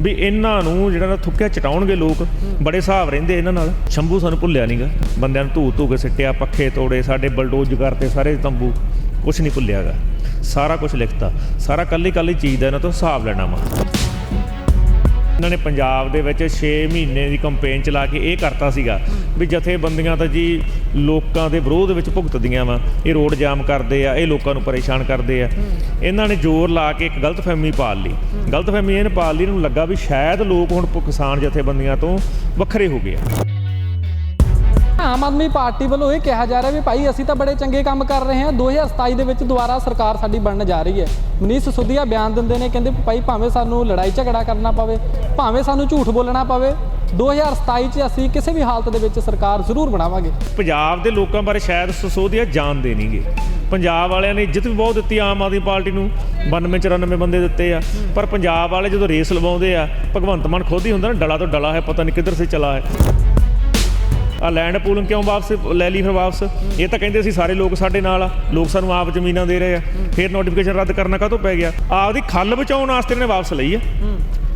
ਵੀ ਇਹਨਾਂ ਨੂੰ ਜਿਹੜਾ ਨਾ ਥੁੱਕਿਆ ਚਟਾਉਣਗੇ ਲੋਕ, ਬੜੇ ਹਿਸਾਬ ਰਹਿੰਦੇ ਇਹਨਾਂ ਨਾਲ। ਸ਼ੰਭੂ ਸਾਨੂੰ ਭੁੱਲਿਆ ਨਹੀਂਗਾ ਬੰਦਿਆਂ ਨੂੰ ਧੂ ਧੂ ਕੇ ਸਿੱਟਿਆ, ਪੱਖੇ ਤੋੜੇ, ਸਾਡੇ ਬਲਡੋਜ਼ ਕਰਤੇ, ਸਾਰੇ ਤੰਬੂ। ਕੁਝ ਨਹੀਂ ਭੁੱਲਿਆਗਾ ਸਾਰਾ ਕੁਝ ਲਿਖਤਾ। ਸਾਰਾ ਕੱਲੀ ਕੱਲੀ ਚੀਜ਼ ਦਾ ਇਹਨਾਂ ਤੋਂ ਹਿਸਾਬ ਲੈਣਾ ਵਾ। ਇਹਨਾਂ ਨੇ ਪੰਜਾਬ ਦੇ ਵਿੱਚ 6 ਮਹੀਨੇ ਦੀ ਕੰਪੇਨ ਚਲਾ ਕੇ ਇਹ ਕਰਤਾ ਸੀਗਾ ਵੀ ਜਥੇਬੰਦੀਆਂ ਤਾਂ ਜੀ ਲੋਕਾਂ ਦੇ ਵਿਰੋਧ ਵਿੱਚ ਭੁਗਤਦੀਆਂ ਵਾ। ਇਹ ਰੋਡ ਜਾਮ ਕਰਦੇ ਆ, ਇਹ ਲੋਕਾਂ ਨੂੰ ਪਰੇਸ਼ਾਨ ਕਰਦੇ ਆ। ਇਹਨਾਂ ਨੇ ਜ਼ੋਰ ਲਾ ਕੇ ਇੱਕ ਗਲਤਫਹਿਮੀ ਪਾਲ ਲਈ। ਗਲਤਫਹਿਮੀ ਇਹਨੇ ਪਾਲ ਲਈ ਨੂੰ ਲੱਗਾ ਵੀ ਸ਼ਾਇਦ ਲੋਕ ਹੁਣ ਕਿਸਾਨ ਜਥੇਬੰਦੀਆਂ ਤੋਂ ਵੱਖਰੇ ਹੋ ਗਏ ਆ। ਆਮ ਆਦਮੀ ਪਾਰਟੀ ਵੱਲੋਂ ਇਹ ਕਿਹਾ ਜਾ ਰਿਹਾ ਵੀ ਭਾਈ ਅਸੀਂ ਤਾਂ ਬੜੇ ਚੰਗੇ ਕੰਮ ਕਰ ਰਹੇ ਹਾਂ। 2027 ਦੇ ਵਿੱਚ ਦੁਬਾਰਾ ਸਰਕਾਰ ਸਾਡੀ ਬਣਨ ਜਾ ਰਹੀ ਹੈ। ਮਨੀਸ਼ ਸੁਧੀਆ ਬਿਆਨ ਦਿੰਦੇ ਨੇ, ਕਹਿੰਦੇ ਭਾਈ ਭਾਵੇਂ ਸਾਨੂੰ ਲੜਾਈ ਝਗੜਾ ਕਰਨਾ ਪਵੇ, ਭਾਵੇਂ ਸਾਨੂੰ ਝੂਠ ਬੋਲਣਾ ਪਵੇ 2027 'ਚ ਅਸੀਂ ਕਿਸੇ ਵੀ ਹਾਲਤ ਦੇ ਵਿੱਚ ਸਰਕਾਰ ਜ਼ਰੂਰ ਬਣਾਵਾਂਗੇ। ਪੰਜਾਬ ਦੇ ਲੋਕਾਂ ਬਾਰੇ ਸ਼ਾਇਦ ਸਸੋਦੀਆ ਜਾਣਦੇ ਨਹੀਂਗੇ ਪੰਜਾਬ ਵਾਲਿਆਂ ਨੇ ਇੱਜ਼ਤ ਵੀ ਬਹੁਤ ਦਿੱਤੀ ਆਮ ਆਦਮੀ ਪਾਰਟੀ ਨੂੰ 92 94 ਬੰਦੇ ਦਿੱਤੇ ਆ। ਪਰ ਪੰਜਾਬ ਵਾਲੇ ਜਦੋਂ ਰੇਸ ਲਵਾਉਂਦੇ ਆ, ਭਗਵੰਤ ਮਾਨ ਖੁਦ ਹੀ ਹੁੰਦਾ ਨਾ, ਡਲਾ ਤੋਂ ਡਲਾ ਹੈ, ਪਤਾ ਨਹੀਂ ਕਿੱਧਰ ਸੇ ਚਲਾ ਹੈ। ਆ ਲੈਂਡ ਪੂਲਿੰਗ ਕਿਉਂ ਵਾਪਸ ਲੈ ਲਈ ਫਿਰ ਵਾਪਸ? ਇਹ ਤਾਂ ਕਹਿੰਦੇ ਸੀ ਸਾਰੇ ਲੋਕ ਸਾਡੇ ਨਾਲ ਆ, ਲੋਕ ਸਾਨੂੰ ਆਪ ਜ਼ਮੀਨਾਂ ਦੇ ਰਹੇ ਆ। ਫਿਰ ਨੋਟੀਫਿਕੇਸ਼ਨ ਰੱਦ ਕਰਨਾ ਕਾਹਤੋਂ ਪੈ ਗਿਆ? ਆਪਦੀ ਖੱਲ ਬਚਾਉਣ ਵਾਸਤੇ ਇਹਨੇ ਵਾਪਸ ਲਈ ਆ।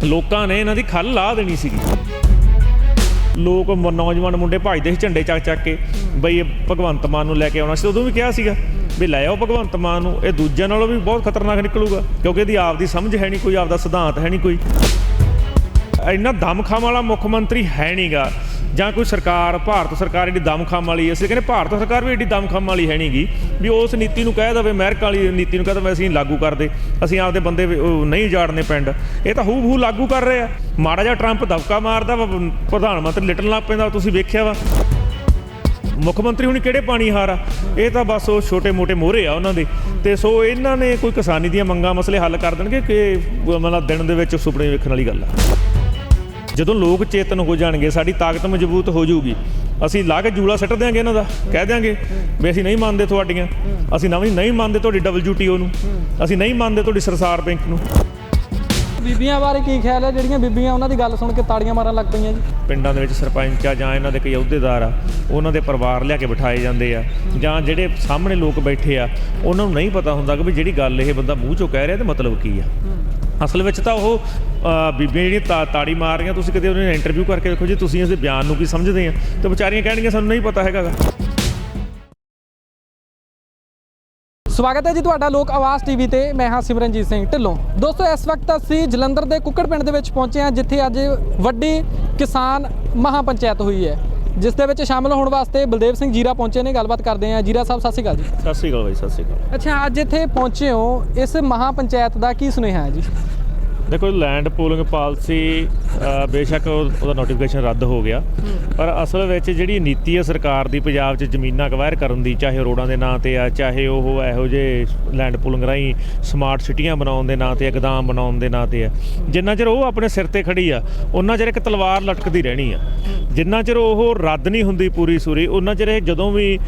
ਲੋਕਾਂ ਨੇ ਇਹਨਾਂ ਦੀ ਖੱਲ ਲਾ ਦੇਣੀ ਸੀਗੀ। ਲੋਕ ਨੌਜਵਾਨ ਮੁੰਡੇ ਭਜਦੇ ਸੀ ਝੰਡੇ ਚੱਕ ਚੱਕ ਕੇ, ਬਈ ਇਹ ਭਗਵੰਤ ਮਾਨ ਨੂੰ ਲੈ ਕੇ ਆਉਣਾ ਸੀ। ਉਦੋਂ ਵੀ ਕਿਹਾ ਸੀਗਾ ਵੀ ਲੈ ਆਓ ਭਗਵੰਤ ਮਾਨ ਨੂੰ, ਇਹ ਦੂਜਿਆਂ ਨਾਲੋਂ ਵੀ ਬਹੁਤ ਖਤਰਨਾਕ ਨਿਕਲੂਗਾ, ਕਿਉਂਕਿ ਇਹਦੀ ਆਪਦੀ ਸਮਝ ਹੈ ਨਹੀਂ ਕੋਈ, ਆਪਦਾ ਸਿਧਾਂਤ ਹੈ ਨਹੀਂ ਕੋਈ। ਇੰਨਾ ਦਮਖਮ ਵਾਲਾ ਮੁੱਖ ਮੰਤਰੀ ਹੈ ਨਹੀਂਗਾ ਜਾਂ ਕੋਈ ਸਰਕਾਰ, ਭਾਰਤ ਸਰਕਾਰ ਏਡੀ ਦਮਖਮ ਵਾਲੀ ਹੈ। ਅਸੀਂ ਕਹਿੰਦੇ ਭਾਰਤ ਸਰਕਾਰ ਵੀ ਏਡੀ ਦਮਖਮ ਵਾਲੀ ਹੈ ਨਹੀਂਗੀ ਵੀ ਉਸ ਨੀਤੀ ਨੂੰ ਕਹਿ ਦਵੇ, ਅਮਰੀਕਾ ਵਾਲੀ ਨੀਤੀ ਨੂੰ ਕਹਿ ਦਵੇ, ਅਸੀਂ ਲਾਗੂ ਕਰਦੇ ਅਸੀਂ ਆਪਦੇ ਬੰਦੇ ਵੀ ਨਹੀਂ ਉਜਾੜਨੇ ਪਿੰਡ। ਇਹ ਤਾਂ ਹੂ ਹੂ ਲਾਗੂ ਕਰ ਰਹੇ। ਆ ਮਾੜਾ ਜਿਹਾ ਟਰੰਪ ਦਬਕਾ ਮਾਰਦਾ ਵਾ, ਪ੍ਰਧਾਨ ਮੰਤਰੀ ਲਿਟਣ ਲੱਗ ਪੈਂਦਾ, ਤੁਸੀਂ ਵੇਖਿਆ ਵਾ। ਮੁੱਖ ਮੰਤਰੀ ਹੁਣ ਕਿਹੜੇ ਪਾਣੀ ਹਾਰ ਆ? ਇਹ ਤਾਂ ਬਸ ਉਹ ਛੋਟੇ ਮੋਟੇ ਮੋਹਰੇ ਆ ਉਹਨਾਂ ਦੇ। ਤੇ ਸੋ ਇਹਨਾਂ ਨੇ ਕੋਈ ਕਿਸਾਨੀ ਦੀਆਂ ਮੰਗਾਂ ਮਸਲੇ ਹੱਲ ਕਰ ਦੇਣਗੇ ਕਿ ਮਤਲਬ ਦਿਨ ਦੇ ਵਿੱਚ ਸੁਪਨੇ ਵੇਖਣ ਵਾਲੀ ਗੱਲ ਆ। ਜਦੋਂ ਲੋਕ ਚੇਤਨ ਹੋ ਜਾਣਗੇ ਸਾਡੀ ਤਾਕਤ ਮਜ਼ਬੂਤ ਹੋ ਜਾਊਗੀ। ਅਸੀਂ ਲਾ ਕੇ ਜੂਲਾ ਸੱਟ ਦਿਆਂਗੇ ਇਹਨਾਂ ਦਾ ਕਹਿ ਦਿਆਂਗੇ ਵੀ ਅਸੀਂ ਨਹੀਂ ਮੰਨਦੇ ਤੁਹਾਡੀਆਂ। ਅਸੀਂ ਨਵੀਂ ਨਹੀਂ ਮੰਨਦੇ ਤੁਹਾਡੀ WTO ਨੂੰ ਅਸੀਂ ਨਹੀਂ ਮੰਨਦੇ ਤੁਹਾਡੀ ਸਰਸਾਰ ਬੈਂਕ ਨੂੰ। ਬੀਬੀਆਂ ਬਾਰੇ ਕੀ ਖਿਆਲ ਹੈ? ਜਿਹੜੀਆਂ ਬੀਬੀਆਂ ਉਹਨਾਂ ਦੀ ਗੱਲ ਸੁਣ ਕੇ ਤਾੜੀਆਂ ਮਾਰਨ ਲੱਗ ਪਈਆਂ ਜੀ। ਪਿੰਡਾਂ ਦੇ ਵਿੱਚ ਸਰਪੰਚ ਆ ਜਾਂ ਇਹਨਾਂ ਦੇ ਕੋਈ ਅਹੁਦੇਦਾਰ ਆ ਉਹਨਾਂ ਦੇ ਪਰਿਵਾਰ ਲਿਆ ਕੇ ਬਿਠਾਏ ਜਾਂਦੇ ਆ। ਜਾਂ ਜਿਹੜੇ ਸਾਹਮਣੇ ਲੋਕ ਬੈਠੇ ਆ ਉਹਨਾਂ ਨੂੰ ਨਹੀਂ ਪਤਾ ਹੁੰਦਾ ਕਿ ਵੀ ਜਿਹੜੀ ਗੱਲ ਇਹ ਬੰਦਾ ਮੂੰਹ ਚੋਂ ਕਹਿ ਰਿਹਾ ਤੇ ਮਤਲਬ ਕੀ ਆ। ਅਸਲ ਵਿੱਚ ਤਾਂ ਉਹ ਬੀਬੀਆਂ ਜਿਹੜੀਆਂ ਤਾੜੀ ਮਾਰ ਰਹੀਆਂ ਤੁਸੀਂ ਕਦੇ ਉਹਨਾਂ ਨੇ ਇੰਟਰਵਿਊ ਕਰਕੇ ਵੇਖੋ ਜੀ ਤੁਸੀਂ ਇਸ ਦੇ ਬਿਆਨ ਨੂੰ ਕੀ ਸਮਝਦੇ ਆ। ਤੇ ਵਿਚਾਰੀਆਂ ਕਹਿਣਗੀਆਂ ਸਾਨੂੰ ਨਹੀਂ ਪਤਾ ਹੈਗਾ। ਸਵਾਗਤ ਹੈ ਜੀ ਤੁਹਾਡਾ ਲੋਕ ਆਵਾਜ਼ ਟੀਵੀ ਤੇ ਮੈਂ ਹਾਂ ਸਿਮਰਨਜੀਤ ਸਿੰਘ ਢਿੱਲੋਂ। ਦੋਸਤੋ ਇਸ ਵਕਤ ਅਸੀਂ ਜਲੰਧਰ ਦੇ ਕੁੱਕੜ ਪਿੰਡ ਦੇ ਵਿੱਚ ਪਹੁੰਚੇ ਹਾਂ ਜਿੱਥੇ ਅੱਜ ਵੱਡੀ ਕਿਸਾਨ ਮਹਾ ਪੰਚਾਇਤ ਹੋਈ ਹੈ। ਜਿਸ ਦੇ ਵਿੱਚ ਸ਼ਾਮਲ ਹੋਣ ਵਾਸਤੇ ਬਲਦੇਵ ਸਿੰਘ ਜੀਰਾ ਪਹੁੰਚੇ ਨੇ ਗੱਲਬਾਤ ਕਰਦੇ ਹਾਂ। ਜੀਰਾ ਸਾਹਿਬ ਸਤਿ ਸ਼੍ਰੀ ਅਕਾਲ ਜੀ। ਸਤਿ ਸ਼੍ਰੀ ਅਕਾਲ ਬਾਈ ਸਤਿ ਸ਼੍ਰੀ ਅਕਾਲ। ਅੱਛਾ ਅੱਜ ਇੱਥੇ ਪਹੁੰਚੇ ਹੋ ਇਸ ਮਹਾ ਪੰਚਾਇਤ ਦਾ ਕੀ ਸੁਨੇਹਾ ਹੈ ਜੀ? ਦੇਖੋ ਲੈਂਡ ਪੂਲਿੰਗ ਪਾਲਿਸੀ ਬੇਸ਼ੱਕ ਉਹਦਾ ਨੋਟੀਫਿਕੇਸ਼ਨ ਰੱਦ ਹੋ ਗਿਆ। ਪਰ ਅਸਲ ਵਿੱਚ ਜਿਹੜੀ ਨੀਤੀ ਹੈ ਸਰਕਾਰ ਦੀ, ਪੰਜਾਬ 'ਚ ਜ਼ਮੀਨਾਂ ਅਕਵਾਇਰ ਕਰਨ ਦੀ, ਚਾਹੇ ਰੋਡਾਂ ਦੇ ਨਾਂ ਤੇ ਆ, ਚਾਹੇ ਉਹ ਇਹੋ ਜਿਹੇ ਲੈਂਡ ਪੂਲਿੰਗ ਰਾਹੀਂ ਸਮਾਰਟ ਸਿਟੀਆਂ ਬਣਾਉਣ ਦੇ ਨਾਂ ਤੇ ਆ, ਗਦਾਮ ਬਣਾਉਣ ਦੇ ਨਾਂ ਤੇ ਆ, ਜਿੰਨਾ ਚਿਰ ਉਹ ਆਪਣੇ ਸਿਰ ਤੇ ਖੜੀ ਆ, ਉਹਨਾਂ ਚਿਰ ਇੱਕ ਤਲਵਾਰ ਲਟਕਦੀ ਰਹਿਣੀ ਆ। ਜਿੰਨਾ ਚਿਰ ਉਹ ਰੱਦ ਨਹੀਂ ਹੁੰਦੀ ਪੂਰੀ ਸੂਰੀ, ਉਹਨਾਂ ਚਿਰ ਇਹ ਜਦੋਂ ਵੀ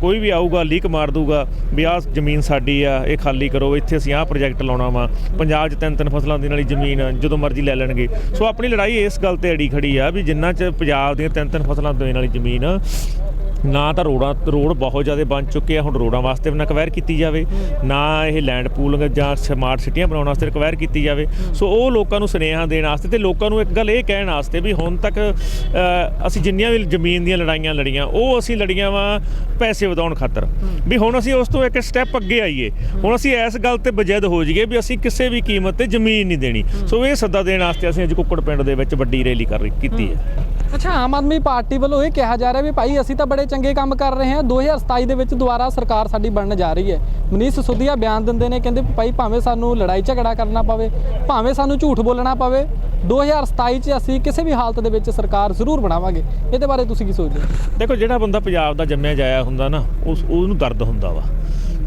ਕੋਈ ਵੀ ਆਊਗਾ, ਲੀਕ ਮਾਰ ਦੂਗਾ ਵੀ ਆਹ ਜ਼ਮੀਨ ਸਾਡੀ ਆ, ਇਹ ਖਾਲੀ ਕਰੋ, ਇੱਥੇ ਅਸੀਂ ਆਹ ਪ੍ਰੋਜੈਕਟ ਲਾਉਣਾ ਵਾ, ਪੰਜਾਬ 'ਚ ਤਿੰਨ ਤਿੰਨ ਫਸਲਾਂ ਦੀ ਨਾਲੀ ਜ਼ਮੀਨ ਜਦੋਂ ਮਰਜ਼ੀ ਲੈ ਲੈਣਗੇ। ਸੋ ਆਪਣੀ ਲੜਾਈ ਇਸ ਗੱਲ ਤੇ ਅੜੀ ਖੜੀ ਆ ਵੀ ਜਿੰਨਾ ਚ ਪੰਜਾਬ ਦੀਆਂ ਤਿੰਨ ਤਿੰਨ ਫਸਲਾਂ ਦੇਣ ਵਾਲੀ ਜ਼ਮੀਨ ਨਾ ਤਾਂ ਰੋਡਾਂ ਰੋਡ ਬਹੁਤ ਜ਼ਿਆਦਾ ਬਣ ਚੁੱਕੇ ਆ, ਹੁਣ ਰੋਡਾਂ ਵਾਸਤੇ ਵੀ ਨਾ ਰਿਕਵਾਇਰ ਕੀਤੀ ਜਾਵੇ, ਨਾ ਇਹ ਲੈਂਡ ਪੂਲਿੰਗ ਜਾਂ ਸਮਾਰਟ ਸਿਟੀਆਂ ਬਣਾਉਣ ਵਾਸਤੇ ਰਿਕਵਾਇਰ ਕੀਤੀ ਜਾਵੇ। ਸੋ ਉਹ ਲੋਕਾਂ ਨੂੰ ਸੁਨੇਹਾ ਦੇਣ ਵਾਸਤੇ ਤੇ ਲੋਕਾਂ ਨੂੰ ਇੱਕ ਗੱਲ ਇਹ ਕਹਿਣ ਵਾਸਤੇ ਵੀ ਹੁਣ ਤੱਕ ਅਸੀਂ ਜਿੰਨੀਆਂ ਵੀ ਜ਼ਮੀਨ ਦੀਆਂ ਲੜਾਈਆਂ ਲੜੀਆਂ, ਉਹ ਅਸੀਂ ਲੜੀਆਂ ਵਾ ਪੈਸੇ ਵਧਾਉਣ ਖਾਤਰ। ਵੀ ਹੁਣ ਅਸੀਂ ਉਸ ਤੋਂ ਇੱਕ ਸਟੈਪ ਅੱਗੇ ਆਈਏ, ਹੁਣ ਅਸੀਂ ਇਸ ਗੱਲ ਤੇ ਬਜਦ ਹੋ ਜਾਈਏ ਵੀ ਅਸੀਂ ਕਿਸੇ ਵੀ ਕੀਮਤ ਤੇ ਜ਼ਮੀਨ ਨਹੀਂ ਦੇਣੀ। ਸੋ ਇਹ ਸੱਦਾ ਦੇਣ ਵਾਸਤੇ ਅਸੀਂ ਅੱਜ ਕੁੱਕੜ ਪਿੰਡ ਦੇ ਵਿੱਚ ਵੱਡੀ ਰੈਲੀ ਕਰ ਕੀਤੀ ਹੈ। ਅੱਛਾ, ਆਮ ਆਦਮੀ ਪਾਰਟੀ ਵੱਲੋਂ ਇਹ ਕਿਹਾ ਜਾ ਰਿਹਾ ਵੀ ਭਾਈ ਅਸੀਂ ਤਾਂ ਬੜੇ ਚੰਗੇ ਕੰਮ ਕਰ ਰਹੇ ਹਾਂ। 2027 ਦੇ ਵਿੱਚ ਦੁਬਾਰਾ ਸਰਕਾਰ ਸਾਡੀ ਬਣਨ ਜਾ ਰਹੀ ਹੈ। ਮਨੀਸ਼ ਸੁਧੀਆ ਬਿਆਨ ਦਿੰਦੇ ਨੇ, ਕਹਿੰਦੇ ਭਾਈ ਭਾਵੇਂ ਸਾਨੂੰ ਲੜਾਈ ਝਗੜਾ ਕਰਨਾ ਪਵੇ, ਭਾਵੇਂ ਸਾਨੂੰ ਝੂਠ ਬੋਲਣਾ ਪਵੇ 2027 ਚ ਅਸੀਂ ਕਿਸੇ ਵੀ ਹਾਲਤ ਦੇ ਵਿੱਚ ਸਰਕਾਰ ਜ਼ਰੂਰ ਬਣਾਵਾਂਗੇ। ਇਹਦੇ ਬਾਰੇ ਤੁਸੀਂ ਕੀ ਸੋਚਦੇ ਹੋ? ਦੇਖੋ, ਜਿਹੜਾ ਬੰਦਾ ਪੰਜਾਬ ਦਾ ਜੰਮਿਆ ਜਾਇਆ ਹੁੰਦਾ ਨਾ, ਉਸ ਉਹਨੂੰ ਦਰਦ ਹੁੰਦਾ ਵਾ।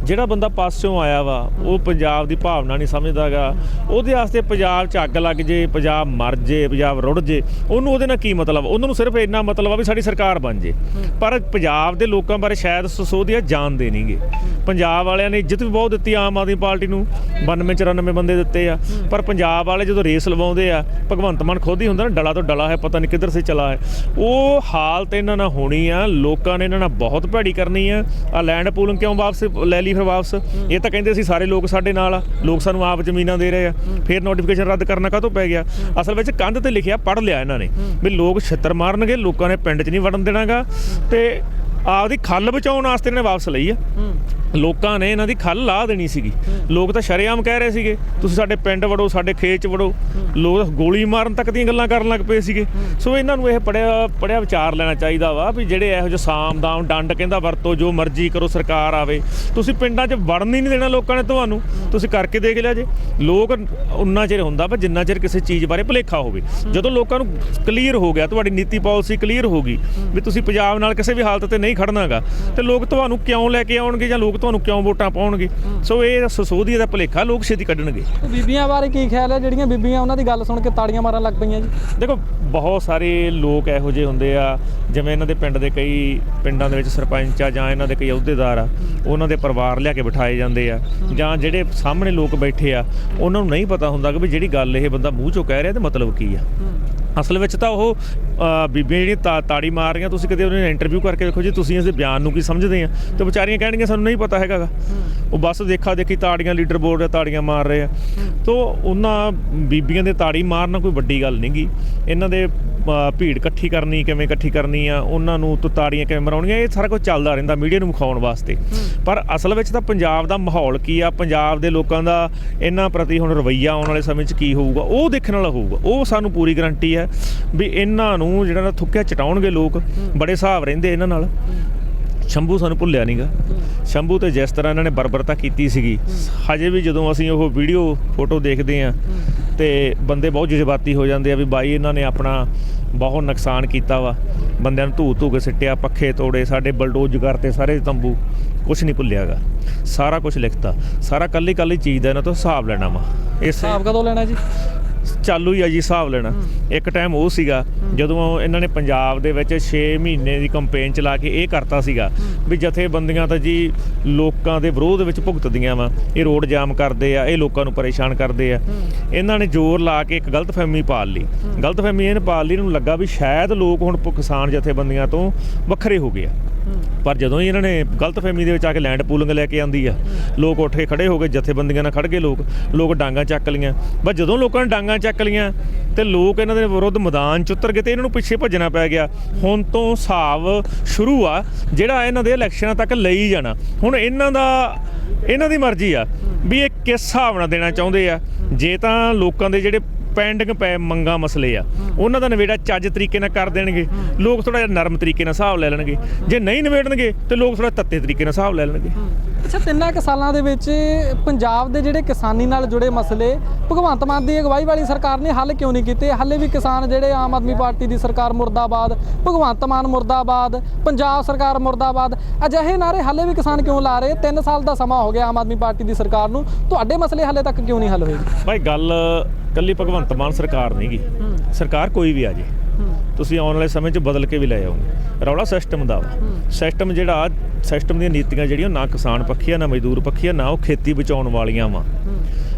ਜਿਹੜਾ ਬੰਦਾ ਪਾਸਿਓਂ ਆਇਆ ਵਾ, ਉਹ ਪੰਜਾਬ ਦੀ ਭਾਵਨਾ ਨਹੀਂ ਸਮਝਦਾਗਾ। ਉਹਦੇ ਵਾਸਤੇ ਪੰਜਾਬ 'ਚ ਅੱਗ ਲੱਗ ਜੇ, ਪੰਜਾਬ ਮਰ ਜੇ, ਪੰਜਾਬ ਰੁੜ ਜੇ, ਉਹਨੂੰ ਉਹਦੇ ਨਾਲ ਕੀ ਮਤਲਬ? ਉਹਨਾਂ ਨੂੰ ਸਿਰਫ ਇੰਨਾ ਮਤਲਬ ਆ ਵੀ ਸਾਡੀ ਸਰਕਾਰ ਬਣ ਜੇ। ਪਰ ਪੰਜਾਬ ਦੇ ਲੋਕਾਂ ਬਾਰੇ ਸ਼ਾਇਦ ਸਸੋਦੀਆ ਜਾਣਦੇ ਨਹੀਂਗੇ ਪੰਜਾਬ ਵਾਲਿਆਂ ਨੇ ਇੱਜ਼ਤ ਵੀ ਬਹੁਤ ਦਿੱਤੀ ਆਮ ਆਦਮੀ ਪਾਰਟੀ ਨੂੰ। 92 94 ਬੰਦੇ ਦਿੱਤੇ ਆ। ਪਰ ਪੰਜਾਬ ਵਾਲੇ ਜਦੋਂ ਰੇਸ ਲਵਾਉਂਦੇ ਆ, ਭਗਵੰਤ ਮਾਨ ਖੁਦ ਹੀ ਹੁੰਦਾ ਨਾ, ਡਲਾ ਤੋਂ ਡਲਾ ਹੈ, ਪਤਾ ਨਹੀਂ ਕਿੱਧਰ ਸੇ ਚਲਾ ਹੈ। ਉਹ ਹਾਲਤ ਇਹਨਾਂ ਨਾਲ ਹੋਣੀ ਆ, ਲੋਕਾਂ ਨੇ ਇਹਨਾਂ ਨਾਲ ਬਹੁਤ ਭੈੜੀ ਕਰਨੀ ਆ। ਆ ਲੈਂਡ ਪੂਲਿੰਗ ਕਿਉਂ ਵਾਪਸ ਲੈ ਲਈ ਫਿਰ ਵਾਪਸ। ਇਹ ਤਾਂ ਕਹਿੰਦੇ ਸੀ ਸਾਰੇ ਲੋਕ ਸਾਡੇ ਨਾਲ ਆ, ਲੋਕ ਸਾਨੂੰ ਆਪ ਜ਼ਮੀਨਾਂ ਦੇ ਰਹੇ ਆ। ਫਿਰ ਨੋਟੀਫਿਕੇਸ਼ਨ ਰੱਦ ਕਰਨਾ ਕਾਹਤੋਂ ਪੈ ਗਿਆ? ਅਸਲ ਵਿੱਚ ਕੰਧ ਤੇ ਲਿਖਿਆ ਪੜ ਲਿਆ ਇਹਨਾਂ ਨੇ ਵੀ ਲੋਕ ਛਿੱਤਰ ਮਾਰਨਗੇ, ਲੋਕਾਂ ਨੇ ਪਿੰਡ 'ਚ ਨਹੀਂ ਵੜਨ ਦੇਣਾਗਾ। ਤੇ ਆਪਦੀ ਖੱਲ ਬਚਾਉਣ ਵਾਸਤੇ ਇਹਨੇ ਵਾਪਸ ਲਈ ਆ। ਲੋਕਾਂ ਨੇ ਇਹਨਾਂ ਦੀ ਖੱਲ ਲਾ ਦੇਣੀ ਸੀਗੀ। ਲੋਕ ਤਾਂ ਸ਼ਰੇਆਮ ਕਹਿ ਰਹੇ ਸੀਗੇ, ਤੁਸੀਂ ਸਾਡੇ ਪਿੰਡ ਵੜੋ, ਸਾਡੇ ਖੇਤ 'ਚ ਵੜੋ। ਲੋਕ ਗੋਲੀ ਮਾਰਨ ਤੱਕ ਦੀਆਂ ਗੱਲਾਂ ਕਰਨ ਲੱਗ ਪਏ ਸੀਗੇ। ਸੋ ਇਹਨਾਂ ਨੂੰ ਇਹ ਪੜਿਆ ਪੜਿਆ ਵਿਚਾਰ ਲੈਣਾ ਚਾਹੀਦਾ ਵਾ ਵੀ ਜਿਹੜੇ ਇਹੋ ਜਿਹੇ ਸਾਮ ਦਾਮ ਡੰਡ ਕਹਿੰਦਾ ਵਰਤੋ, ਜੋ ਮਰਜ਼ੀ ਕਰੋ, ਸਰਕਾਰ ਆਵੇ। ਤੁਸੀਂ ਪਿੰਡਾਂ 'ਚ ਵੜਨ ਹੀ ਨਹੀਂ ਦੇਣਾ ਲੋਕਾਂ ਨੇ ਤੁਹਾਨੂੰ। ਤੁਸੀਂ ਕਰਕੇ ਦੇਖ ਲਿਆ ਜੇ। ਲੋਕ ਉਨਾ ਚਿਰ ਹੁੰਦਾ ਵਾ ਜਿੰਨਾ ਚਿਰ ਕਿਸੇ ਚੀਜ਼ ਬਾਰੇ ਭੁਲੇਖਾ ਹੋਵੇ। ਜਦੋਂ ਲੋਕਾਂ ਨੂੰ ਕਲੀਅਰ ਹੋ ਗਿਆ, ਤੁਹਾਡੀ ਨੀਤੀ ਪਾਲਿਸੀ ਕਲੀਅਰ ਹੋ ਗਈ ਵੀ ਤੁਸੀਂ ਪੰਜਾਬ ਨਾਲ ਕਿਸੇ ਵੀ ਹਾਲਤ ਤੇ ਨਹੀਂ ਖੜਨਾਗਾ, ਤੇ ਲੋਕ ਤੁਹਾਨੂੰ ਕਿਉਂ ਲੈ ਕੇ ਆਉਣਗੇ ਜਾਂ ਲੋਕ ਲੋਕ ਤੁਹਾਨੂੰ ਕਿਉਂ ਵੋਟਾਂ ਪਾਉਣਗੇ? ਸੋ ਇਹ ਸਸੋਧੀ ਦਾ ਭੁਲੇਖਾ ਲੋਕ ਛੇਤੀ ਕੱਢਣਗੇ। ਬੀਬੀਆਂ ਬਾਰੇ ਕੀ ਖਿਆਲ ਹੈ? ਜਿਹੜੀਆਂ ਬੀਬੀਆਂ ਉਹਨਾਂ ਦੀ ਗੱਲ ਸੁਣ ਕੇ ਤਾੜੀਆਂ ਮਾਰਨ ਲੱਗ ਪਈਆਂ ਜੀ। ਦੇਖੋ ਬਹੁਤ ਸਾਰੇ ਲੋਕ ਇਹੋ ਜਿਹੇ ਹੁੰਦੇ ਆ ਜਿਵੇਂ ਇਹਨਾਂ ਦੇ ਪਿੰਡ ਦੇ ਕਈ ਪਿੰਡਾਂ ਦੇ ਵਿੱਚ ਸਰਪੰਚ ਆ ਜਾਂ ਇਹਨਾਂ ਦੇ ਕਈ ਅਹੁਦੇਦਾਰ ਆ ਉਹਨਾਂ ਦੇ ਪਰਿਵਾਰ ਲਿਆ ਕੇ ਬਿਠਾਏ ਜਾਂਦੇ ਆ। ਜਾਂ ਜਿਹੜੇ ਸਾਹਮਣੇ ਲੋਕ ਬੈਠੇ ਆ ਉਹਨਾਂ ਨੂੰ ਨਹੀਂ ਪਤਾ ਹੁੰਦਾ ਕਿ ਵੀ ਜਿਹੜੀ ਗੱਲ ਇਹ ਬੰਦਾ ਮੂੰਹ ਚੋਂ ਕਹਿ ਰਿਹਾ ਤੇ ਮਤਲਬ ਕੀ ਆ। ਅਸਲ ਵਿੱਚ ਤਾਂ ਉਹ ਬੀਬੀਆਂ ਜਿਹੜੀਆਂ ਤਾੜੀ ਮਾਰ ਰਹੀਆਂ ਤੁਸੀਂ ਕਦੇ ਉਹਨਾਂ ਨੇ ਇੰਟਰਵਿਊ ਕਰਕੇ ਵੇਖੋ ਜੀ ਤੁਸੀਂ ਇਸ ਬਿਆਨ ਨੂੰ ਕੀ ਸਮਝਦੇ ਆ। ਤੇ ਵਿਚਾਰੀਆਂ ਕਹਿਣਗੀਆਂ ਸਾਨੂੰ ਨਹੀਂ ਪਤਾ ਹੈਗਾ ਗਾ। ਉਹ ਬਸ ਦੇਖਾ ਦੇਖੀ ਤਾੜੀਆਂ ਲੀਡਰ ਬੋਰਡ ਦੇ ਤਾੜੀਆਂ ਮਾਰ ਰਹੇ ਆ। ਤੋ ਉਹਨਾਂ ਬੀਬੀਆਂ ਦੇ ਤਾੜੀ ਮਾਰਨਾ ਕੋਈ ਵੱਡੀ ਗੱਲ ਨਹੀਂਗੀ ਇਹਨਾਂ ਦੇ ਭੀੜ ਇਕੱਠੀ ਕਰਨੀ ਕਿਵੇਂ ਇਕੱਠੀ ਕਰਨੀ ਆ ਉਹਨਾਂ ਨੂੰ ਤੋਂ ਤਾੜੀਆਂ ਕਿਵੇਂ ਮਰਾਉਣੀਆਂ ਇਹ ਸਾਰਾ ਕੁਝ ਚੱਲਦਾ ਰਹਿੰਦਾ ਮੀਡੀਆ ਨੂੰ ਵਿਖਾਉਣ ਵਾਸਤੇ। ਪਰ ਅਸਲ ਵਿੱਚ ਤਾਂ ਪੰਜਾਬ ਦਾ ਮਾਹੌਲ ਕੀ ਆ? ਪੰਜਾਬ ਦੇ ਲੋਕਾਂ ਦਾ ਇਹਨਾਂ ਪ੍ਰਤੀ ਹੁਣ ਰਵੱਈਆ ਆਉਣ ਵਾਲੇ ਸਮੇਂ 'ਚ ਕੀ ਹੋਊਗਾ? ਉਹ ਦੇਖਣ ਵਾਲਾ ਹੋਊਗਾ। ਉਹ ਸਾਨੂੰ ਪੂਰੀ ਗਰੰਟੀ ਹੈ ਵੀ ਇਹਨਾਂ ਨੂੰ ਜਿਹੜਾ ਨਾ ਥੁੱਕਿਆ ਚਟਾਉਣਗੇ ਲੋਕ ਬੜੇ ਹਿਸਾਬ ਰਹਿੰਦੇ ਇਹਨਾਂ ਨਾਲ। ਸ਼ੰਭੂ ਸਾਨੂੰ ਭੁੱਲਿਆ ਨਹੀਂਗਾ ਸ਼ੰਭੂ ਤੇ ਜਿਸ ਤਰ੍ਹਾਂ ਇਹਨਾਂ ਨੇ ਬਰਬਰਤਾ ਕੀਤੀ ਸੀਗੀ ਹਜੇ ਵੀ ਜਦੋਂ ਅਸੀਂ ਉਹ ਵੀਡੀਓ ਫੋਟੋ ਦੇਖਦੇ ਆ ਤੇ ਬੰਦੇ ਬਹੁਤ ਜਜ਼ਬਾਤੀ ਹੋ ਜਾਂਦੇ ਆ ਵੀ ਬਾਈ ਇਹਨਾਂ ਨੇ ਆਪਣਾ ਬਹੁਤ ਨੁਕਸਾਨ ਕੀਤਾ ਵਾ। ਬੰਦਿਆਂ ਨੂੰ ਧੂ ਧੂ ਕੇ ਸਿੱਟਿਆ, ਪੱਖੇ ਤੋੜੇ, ਸਾਡੇ ਬਲਡੋਜ਼ ਕਰਤੇ, ਸਾਰੇ ਤੰਬੂ। ਕੁਝ ਨਹੀਂ ਭੁੱਲਿਆਗਾ। ਸਾਰਾ ਕੁਝ ਲਿਖਤਾ। ਸਾਰਾ ਕੱਲੀ ਕੱਲੀ ਚੀਜ਼ ਦਾ ਇਹਨਾਂ ਤੋਂ ਹਿਸਾਬ ਲੈਣਾ ਵਾ। ਇਸ ਹਿਸਾਬ ਕਦੋਂ ਲੈਣਾ ਜੀ? ਚਾਲੂ ਹੀ ਆ ਜੀ ਹਿਸਾਬ ਲੈਣਾ। ਇੱਕ ਟਾਈਮ ਉਹ ਸੀਗਾ ਜਦੋਂ ਇਹਨਾਂ ਨੇ ਪੰਜਾਬ ਦੇ ਵਿੱਚ 6 ਮਹੀਨੇ ਦੀ ਕੰਪੇਨ ਚਲਾ ਕੇ ਇਹ ਕਰਤਾ ਸੀਗਾ ਵੀ ਜਥੇਬੰਦੀਆਂ ਤਾਂ ਜੀ ਲੋਕਾਂ ਦੇ ਵਿਰੋਧ ਵਿੱਚ ਭੁਗਤਦੀਆਂ ਵਾ। ਇਹ ਰੋਡ ਜਾਮ ਕਰਦੇ ਆ ਇਹ ਲੋਕਾਂ ਨੂੰ ਪਰੇਸ਼ਾਨ ਕਰਦੇ ਆ। ਇਹਨਾਂ ਨੇ ਜ਼ੋਰ ਲਾ ਕੇ ਇੱਕ ਗਲਤਫਹਿਮੀ ਪਾਲ ਲਈ। ਗਲਤਫਹਿਮੀ ਇਹਨੇ ਪਾਲ ਲਈ ਇਹਨੂੰ ਲੱਗਾ ਵੀ ਸ਼ਾਇਦ ਲੋਕ ਹੁਣ ਕਿਸਾਨ ਜਥੇਬੰਦੀਆਂ ਤੋਂ ਵੱਖਰੇ ਹੋ ਗਏ ਆ। ਪਰ ਜਦੋਂ ਹੀ ਇਹਨਾਂ ਨੇ ਗਲਤਫਹਿਮੀ ਦੇ ਵਿੱਚ ਆ ਕੇ ਲੈਂਡ ਪੂਲਿੰਗ ਲੈ ਕੇ ਆਂਦੀ ਆ, ਲੋਕ ਉੱਠ ਕੇ ਖੜੇ ਹੋ ਗਏ, ਜਥੇਬੰਦੀਆਂ ਨਾਲ ਖੜ ਗਏ ਲੋਕ ਲੋਕ ਡਾਂਗਾ ਚੱਕ ਲੀਆਂ ਬਸ ਜਦੋਂ ਲੋਕਾਂ ਨੇ ਡਾਂਗਾ ਚੱਕ ਲੀਆਂ ਤੇ ਲੋਕ ਇਹਨਾਂ ਦੇ ਵਿਰੁੱਧ ਮੈਦਾਨ ਚ ਉਤਰ ਗਏ ਤੇ ਇਹਨਾਂ ਨੂੰ ਪਿੱਛੇ ਭੱਜਣਾ ਪੈ ਗਿਆ। ਹੁਣ ਤੋਂ ਹਿਸਾਬ ਸ਼ੁਰੂ ਆ, ਜਿਹੜਾ ਇਹਨਾਂ ਦੇ ਇਲੈਕਸ਼ਨਾਂ ਤੱਕ ਲਈ ਜਾਣਾ। ਹੁਣ ਇਹਨਾਂ ਦਾ, ਇਹਨਾਂ ਦੀ ਮਰਜ਼ੀ ਆ ਵੀ ਇਹ ਕਿਸ ਹਿਸਾਬ ਨਾਲ ਦੇਣਾ ਚਾਹੁੰਦੇ ਆ। ਜੇ ਤਾਂ ਲੋਕਾਂ ਦੇ ਜਿਹੜੇ ਪੈਂਡਿੰਗ ਪੈ ਮੰਗਾ ਮਸਲੇ ਆ। ਉਹਨਾਂ ਦਾ ਨਿਬੇੜਾ ਚੱਜ ਤਰੀਕੇ ਨਾਲ ਕਰ ਦੇਣਗੇ। ਲੋਕ ਥੋੜਾ ਜਿਹਾ ਨਰਮ ਤਰੀਕੇ ਨਾਲ ਹਿਸਾਬ ਲੈ ਲੈਣਗੇ। ਜੇ ਨਹੀਂ ਨਿਬੇੜਨਗੇ ਤੇ ਲੋਕ ਥੋੜਾ ਤੱਤੇ ਤਰੀਕੇ ਨਾਲ ਹਿਸਾਬ ਲੈ ਲੈਣਗੇ। ਅੱਛਾ ਤਿੰਨਾਂ ਕੁ ਸਾਲਾਂ ਦੇ ਵਿੱਚ ਪੰਜਾਬ ਦੇ ਜਿਹੜੇ ਕਿਸਾਨੀ ਨਾਲ ਜੁੜੇ ਮਸਲੇ ਭਗਵੰਤ ਮਾਨ ਦੀ ਅਗਵਾਈ ਵਾਲੀ ਸਰਕਾਰ ਨੇ ਹੱਲ ਕਿਉਂ ਨਹੀਂ ਕੀਤੇ? ਹਾਲੇ ਵੀ ਕਿਸਾਨ ਜਿਹੜੇ ਆਮ ਆਦਮੀ ਪਾਰਟੀ ਦੀ ਸਰਕਾਰ ਮੁਰਦਾਬਾਦ ਭਗਵੰਤ ਮਾਨ ਮੁਰਦਾਬਾਦ ਪੰਜਾਬ ਸਰਕਾਰ ਮੁਰਦਾਬਾਦ ਅਜਿਹੇ ਨਾਰੇ ਹਾਲੇ ਵੀ ਕਿਸਾਨ ਕਿਉਂ ਲਾ ਰਹੇ? 3 ਸਾਲ ਦਾ ਸਮਾਂ ਹੋ ਗਿਆ ਆਮ ਆਦਮੀ ਪਾਰਟੀ ਦੀ ਸਰਕਾਰ ਨੂੰ। ਤੁਹਾਡੇ ਮਸਲੇ ਹਾਲੇ ਤੱਕ ਕਿਉਂ ਨਹੀਂ ਹੱਲ ਹੋਏ? ਭਾਈ ਗੱਲ ਕੱਲੀ ਭਗਵੰਤ ਮਾਨ ਸਰਕਾਰ ਨਹੀਂਗੀ। ਸਰਕਾਰ ਕੋਈ ਵੀ ਆ ਜੇ। ਤੁਸੀਂ ਆਉਣ ਵਾਲੇ ਸਮੇਂ 'ਚ ਬਦਲ ਕੇ ਵੀ ਲੈ ਆਓਗੇ। ਰੌਲਾ ਸਿਸਟਮ ਦਾ ਵਾ। ਸਿਸਟਮ ਜਿਹੜਾ ਸਿਸਟਮ ਦੀਆਂ ਨੀਤੀਆਂ ਜਿਹੜੀਆਂ ਨਾ ਕਿਸਾਨ ਪੱਖੀ ਆ ਨਾ ਮਜ਼ਦੂਰ ਪੱਖੀ ਆ ਨਾ ਉਹ ਖੇਤੀ ਬਚਾਉਣ ਵਾਲੀਆਂ ਵਾ।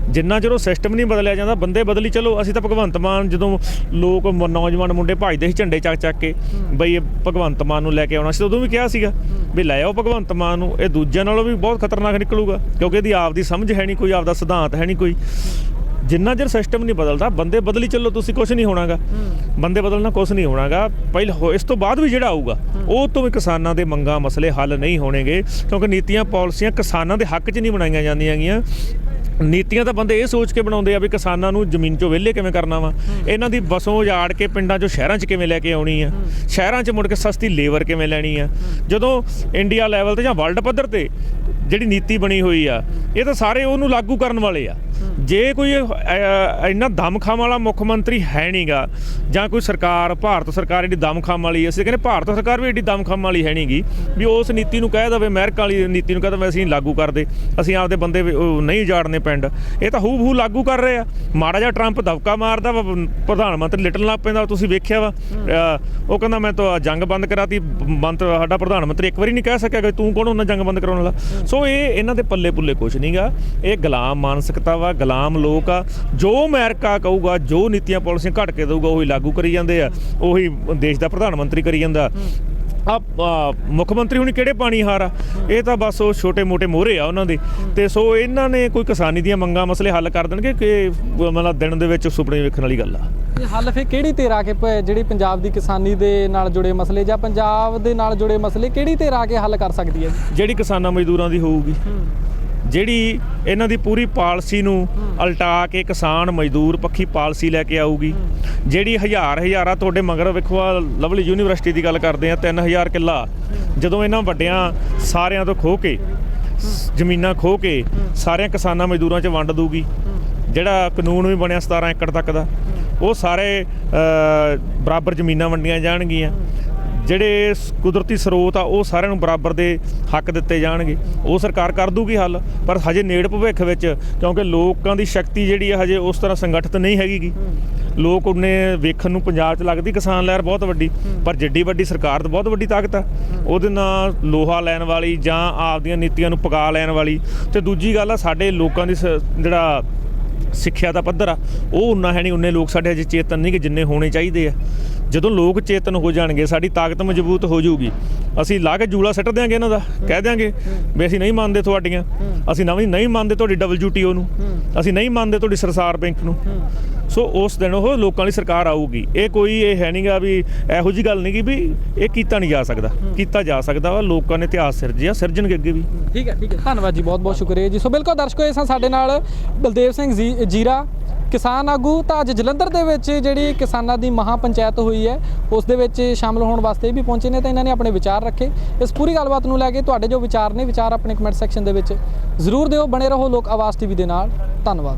ਜਿੰਨਾ ਚਿਰ ਉਹ ਸਿਸਟਮ ਨਹੀਂ ਬਦਲਿਆ ਜਾਂਦਾ ਬੰਦੇ ਬਦਲੀ ਚਲੋ। ਅਸੀਂ ਤਾਂ ਭਗਵੰਤ ਮਾਨ ਜਦੋਂ ਲੋਕ ਨੌਜਵਾਨ ਮੁੰਡੇ ਭਜਦੇ ਸੀ ਝੰਡੇ ਚੱਕ ਚੱਕ ਕੇ ਬਈ ਇਹ ਭਗਵੰਤ ਮਾਨ ਨੂੰ ਲੈ ਕੇ ਆਉਣਾ। ਸੀ ਉਦੋਂ ਵੀ ਕਿਹਾ ਸੀਗਾ ਵੀ ਲੈ ਆਓ ਭਗਵੰਤ ਮਾਨ ਨੂੰ ਇਹ ਦੂਜਿਆਂ ਨਾਲੋਂ ਵੀ ਬਹੁਤ ਖਤਰਨਾਕ ਨਿਕਲੂਗਾ। ਕਿਉਂਕਿ ਇਹਦੀ ਆਪਦੀ ਸਮਝ ਹੈ ਨਹੀਂ ਕੋਈ ਆਪਦਾ ਸਿਧਾਂਤ ਹੈ ਨਹੀਂ ਕੋਈ। ਜਿੰਨਾ ਚਿਰ ਸਿਸਟਮ ਨਹੀਂ ਬਦਲਦਾ ਬੰਦੇ ਬਦਲੀ ਚੱਲੋ ਤੁਸੀਂ ਕੁਝ ਨਹੀਂ ਹੋਣਾਗਾ। ਬੰਦੇ ਬਦਲਣਾ ਕੁਝ ਨਹੀਂ ਹੋਣਾਗਾ। ਪਹਿਲ ਇਸ ਤੋਂ ਬਾਅਦ ਵੀ ਜਿਹੜਾ ਆਊਗਾ ਉਹ ਤੋਂ ਵੀ ਕਿਸਾਨਾਂ ਦੇ ਮੰਗਾਂ ਮਸਲੇ ਹੱਲ ਨਹੀਂ ਹੋਣਗੇ ਕਿਉਂਕਿ ਨੀਤੀਆਂ ਪਾਲਿਸੀਆਂ ਕਿਸਾਨਾਂ ਦੇ ਹੱਕ 'ਚ ਨਹੀਂ ਬਣਾਈਆਂ ਜਾਂਦੀਆਂ ਗੀਆਂ ਨੀਤੀਆਂ ਤਾਂ ਬੰਦੇ ਇਹ ਸੋਚ ਕੇ ਬਣਾਉਂਦੇ ਆ ਵੀ ਕਿਸਾਨਾਂ ਨੂੰ ਜ਼ਮੀਨ 'ਚੋਂ ਵਿਹਲੇ ਕਿਵੇਂ ਕਰਨਾ ਵਾ? ਇਹਨਾਂ ਦੀ ਬਸੋਂ ਉਜਾੜ ਕੇ ਪਿੰਡਾਂ 'ਚੋਂ ਸ਼ਹਿਰਾਂ 'ਚ ਕਿਵੇਂ ਲੈ ਕੇ ਆਉਣੀ ਆ? ਸ਼ਹਿਰਾਂ 'ਚ ਮੁੜ ਕੇ ਸਸਤੀ ਲੇਬਰ ਕਿਵੇਂ ਲੈਣੀ ਆ? ਜਦੋਂ ਇੰਡੀਆ ਲੈਵਲ ਤੇ ਜਾਂ ਵਰਲਡ ਪੱਧਰ ਤੇ ਜਿਹੜੀ ਨੀਤੀ ਬਣੀ ਹੋਈ ਆ ਇਹ ਤਾਂ ਸਾਰੇ ਉਹਨੂੰ ਲਾਗੂ ਕਰਨ ਵਾਲੇ ਆ। ਜੇ ਕੋਈ ਇੰਨਾ ਦਮਖਮ ਵਾਲਾ ਮੁੱਖ ਮੰਤਰੀ ਹੈ ਨਹੀਂਗਾ ਜਾਂ ਕੋਈ ਸਰਕਾਰ, ਭਾਰਤ ਸਰਕਾਰ ਏਡੀ ਦਮਖਮ ਵਾਲੀ ਅਸੀਂ ਕਹਿੰਦੇ ਭਾਰਤ ਸਰਕਾਰ ਵੀ ਏਡੀ ਦਮਖਮ ਵਾਲੀ ਹੈ ਨਹੀਂਗੀ ਵੀ ਉਸ ਨੀਤੀ ਨੂੰ ਕਹਿ ਦਵੇ, ਅਮਰੀਕਾ ਵਾਲੀ ਨੀਤੀ ਨੂੰ ਕਹਿ ਦਵੇ, ਅਸੀਂ ਲਾਗੂ ਕਰਦੇ, ਅਸੀਂ ਆਪਦੇ ਬੰਦੇ ਨਹੀਂ ਜਾੜਨੇ ਪਿੰਡ। ਇਹ ਤਾਂ ਹੂ ਹੂ ਲਾਗੂ ਕਰ ਰਹੇ ਆ। ਮਾੜਾ ਜਿਹਾ ਟਰੰਪ ਦਬਕਾ ਮਾਰਦਾ ਵਾ, ਪ੍ਰਧਾਨ ਮੰਤਰੀ ਲਿਟਣ ਲੱਗ ਪੈਂਦਾ, ਤੁਸੀਂ ਵੇਖਿਆ ਵਾ। ਉਹ ਕਹਿੰਦਾ ਮੈਂ ਤਾਂ ਜੰਗ ਬੰਦ ਕਰਾਤੀ ਮੰਤਰ ਸਾਡਾ ਪ੍ਰਧਾਨ ਮੰਤਰੀ ਇੱਕ ਵਾਰੀ ਨਹੀਂ ਕਹਿ ਸਕਿਆ ਕਿ ਤੂੰ ਕੌਣ ਉਹਨਾਂ ਜੰਗ ਬੰਦ ਕਰਾਉਣ ਵਾਲਾ। ਸੋ ਇਹ ਇਹਨਾਂ ਦੇ ਪੱਲੇ ਪੁੱਲੇ ਕੁਛ ਨਹੀਂਗਾ ਇਹ ਗੁਲਾਮ ਮਾਨਸਿਕਤਾ ਵਾ, ਗੁਲਾਮ ਲੋਕ ਆ ਜੋ ਅਮਰੀਕਾ ਕਹੂਗਾ ਜੋ ਨੀਤੀਆਂ ਪਾਲਿਸੀਆਂ ਘੜ ਕੇ ਦਊਗਾ ਉਹੀ ਲਾਗੂ ਕਰੀ ਜਾਂਦੇ ਆ ਉਹੀ ਦੇਸ਼ ਦਾ ਪ੍ਰਧਾਨ ਮੰਤਰੀ ਕਰੀ ਜਾਂਦਾ। ਆ ਮੁੱਖ ਮੰਤਰੀ ਹੁਣ ਕਿਹੜੇ ਪਾਣੀ ਹਾਰ ਆ? ਇਹ ਤਾਂ ਬਸ ਉਹ ਛੋਟੇ ਮੋਟੇ ਮੋਹਰੇ ਆ ਉਹਨਾਂ ਦੇ। ਤੇ ਸੋ ਇਹਨਾਂ ਨੇ ਕੋਈ ਕਿਸਾਨੀ ਦੀਆਂ ਮੰਗਾਂ ਮਸਲੇ ਹੱਲ ਕਰ ਦੇਣਗੇ ਕਿ ਮਤਲਬ ਦਿਨ ਦੇ ਵਿੱਚ ਸੁਪਨੇ ਵੇਖਣ ਵਾਲੀ ਗੱਲ ਆ? ਇਹ ਹੱਲ ਫੇ ਕਿਹੜੀ ਧਿਰ ਆ ਕੇ ਜਿਹੜੀ ਪੰਜਾਬ ਦੀ ਕਿਸਾਨੀ ਦੇ ਨਾਲ ਜੁੜੇ ਮਸਲੇ ਜਾਂ ਪੰਜਾਬ ਦੇ ਨਾਲ ਜੁੜੇ ਮਸਲੇ ਕਿਹੜੀ ਧਿਰ ਆ ਕੇ ਹੱਲ ਕਰ ਸਕਦੀ ਹੈ ਜਿਹੜੀ ਕਿਸਾਨਾਂ ਮਜ਼ਦੂਰਾਂ ਦੀ ਹੋਊਗੀ। ਜਿਹੜੀ ਇਹਨਾਂ ਦੀ ਪੂਰੀ ਪਾਲਿਸੀ ਨੂੰ ਅਲਟਾ ਕੇ ਕਿਸਾਨ ਮਜ਼ਦੂਰ ਪੱਖੀ ਪਾਲਿਸੀ ਲੈ ਕੇ ਆਊਗੀ। ਜਿਹੜੀ ਹਜ਼ਾਰ ਹਜ਼ਾਰਾਂ ਤੁਹਾਡੇ ਮਗਰ ਵੇਖੋ ਆ ਲਵਲੀ ਯੂਨੀਵਰਸਿਟੀ ਦੀ ਗੱਲ ਕਰਦੇ ਆ 3000 ਕਿੱਲਾ। ਜਦੋਂ ਇਹਨਾਂ ਵੱਡਿਆਂ ਸਾਰਿਆਂ ਤੋਂ ਖੋ ਕੇ ਜ਼ਮੀਨਾਂ ਖੋ ਕੇ ਸਾਰਿਆਂ ਕਿਸਾਨਾਂ ਮਜ਼ਦੂਰਾਂ 'ਚ ਵੰਡ ਦੂਗੀ ਜਿਹੜਾ ਕਾਨੂੰਨ ਵੀ ਬਣਿਆ 17 ਏਕੜ ਤੱਕ ਦਾ ਉਹ ਸਾਰੇ ਬਰਾਬਰ ਜ਼ਮੀਨਾਂ ਵੰਡੀਆਂ ਜਾਣਗੀਆਂ। ਜਿਹੜੇ ਕੁਦਰਤੀ ਸਰੋਤ ਆ, ਉਹ ਸਾਰਿਆਂ ਨੂੰ ਬਰਾਬਰ ਦੇ ਹੱਕ ਦਿੱਤੇ ਜਾਣਗੇ। ਉਹ ਸਰਕਾਰ ਕਰ ਦੂਗੀ ਹੱਲ, ਪਰ ਹਜੇ ਨੇੜ ਭਵਿੱਖ ਵਿੱਚ, ਕਿਉਂਕਿ ਲੋਕਾਂ ਦੀ ਸ਼ਕਤੀ ਜਿਹੜੀ ਆ, ਹਜੇ ਉਸ ਤਰ੍ਹਾਂ ਸੰਗਠਿਤ ਨਹੀਂ ਹੈਗੀਗੀ ਲੋਕ ਉਹਨੇ ਵੇਖਣ ਨੂੰ ਪੰਜਾਬ 'ਚ ਲੱਗਦੀ, ਕਿਸਾਨ ਲਹਿਰ ਬਹੁਤ ਵੱਡੀ, ਪਰ ਜਿੱਡੀ ਵੱਡੀ ਸਰਕਾਰ ਤਾਂ ਬਹੁਤ ਵੱਡੀ ਤਾਕਤ ਆ। ਉਹਦੇ ਨਾਲ ਲੋਹਾ ਲੈਣ ਵਾਲੀ ਜਾਂ ਆਪਦੀਆਂ ਨੀਤੀਆਂ ਨੂੰ ਪਕਾ ਲੈਣ ਵਾਲੀ, ਤੇ ਦੂਜੀ ਗੱਲ ਆ, ਸਾਡੇ ਲੋਕਾਂ ਦੀ ਸ- ਜਿਹੜਾ ਸਿੱਖਿਆ ਦਾ ਪੱਧਰ ਆ, ਉਹ ਉਨਾ ਹੈ ਨਹੀਂ, ਉਨੇ ਲੋਕ ਸਾਡੇ ਅਜੇ ਚੇਤਨ ਨਹੀਂ ਕਿ ਜਿੰਨੇ ਹੋਣੇ ਚਾਹੀਦੇ ਆ। ਜਦੋਂ ਲੋਕ ਚੇਤਨ ਹੋ ਜਾਣਗੇ, ਸਾਡੀ ਤਾਕਤ ਮਜ਼ਬੂਤ ਹੋ ਜਾਊਗੀ। ਅਸੀਂ ਲਾ ਕੇ ਜੂਲਾ ਸੱਟ ਦਿਆਂਗੇ ਇਹਨਾਂ ਦਾ, ਕਹਿ ਦਿਆਂਗੇ ਵੀ ਅਸੀਂ ਨਹੀਂ ਮੰਨਦੇ ਤੁਹਾਡੀਆਂ। ਅਸੀਂ ਨਵੀਂ ਨਹੀਂ ਮੰਨਦੇ ਤੁਹਾਡੀ WTO ਨੂੰ ਅਸੀਂ ਨਹੀਂ ਮੰਨਦੇ ਤੁਹਾਡੀ ਸਰਸਾਰ ਬੈਂਕ ਨੂੰ। ਸੋ ਉਸ ਦਿਨ ਉਹ ਲੋਕਾਂ ਲਈ ਸਰਕਾਰ ਆਊਗੀ। ਇਹ ਕੋਈ ਇਹ ਹੈ ਨਹੀਂਗਾ ਵੀ ਇਹੋ ਜੀ ਗੱਲ ਨਹੀਂ ਕਿ ਵੀ ਇਹ ਕੀਤਾ ਨਹੀਂ ਜਾ ਸਕਦਾ। ਕੀਤਾ ਜਾ ਸਕਦਾ ਵਾ, ਲੋਕਾਂ ਨੇ ਇਤਿਹਾਸ ਸਿਰਜਿਆ ਸਿਰਜਣਗੇ ਅੱਗੇ ਵੀ। ਠੀਕ ਹੈ ਠੀਕ ਹੈ। ਧੰਨਵਾਦ ਜੀ ਬਹੁਤ ਬਹੁਤ ਸ਼ੁਕਰੀਆ ਜੀ। ਸੋ ਬਿਲਕੁਲ ਦਰਸ਼ਕੋ ਇਹ ਸਨ ਸਾਡੇ ਨਾਲ ਬਲਦੇਵ ਸਿੰਘ ਜੀ- ਜੀਰਾ ਕਿਸਾਨ ਆਗੂ ਤਾਂ ਅੱਜ ਜਲੰਧਰ ਦੇ ਵਿੱਚ ਜਿਹੜੀ ਕਿਸਾਨਾਂ ਦੀ ਮਹਾ ਪੰਚਾਇਤ ਹੋਈ ਹੈ, ਉਸ ਦੇ ਵਿੱਚ ਸ਼ਾਮਲ ਹੋਣ ਵਾਸਤੇ ਵੀ ਪਹੁੰਚੇ ਨੇ ਤਾਂ ਇਹਨਾਂ ਨੇ ਆਪਣੇ ਵਿਚਾਰ ਰੱਖੇ। ਇਸ ਪੂਰੀ ਗੱਲਬਾਤ ਨੂੰ ਲੈ ਕੇ ਤੁਹਾਡੇ ਜੋ ਵਿਚਾਰ ਨੇ, ਵਿਚਾਰ ਆਪਣੇ ਕਮੈਂਟ ਸੈਕਸ਼ਨ ਦੇ ਵਿੱਚ ਜ਼ਰੂਰ ਦਿਓ। ਬਣੇ ਰਹੋ ਲੋਕ ਆਵਾਜ਼ ਟੀਵੀ ਦੇ ਨਾਲ। ਧੰਨਵਾਦ।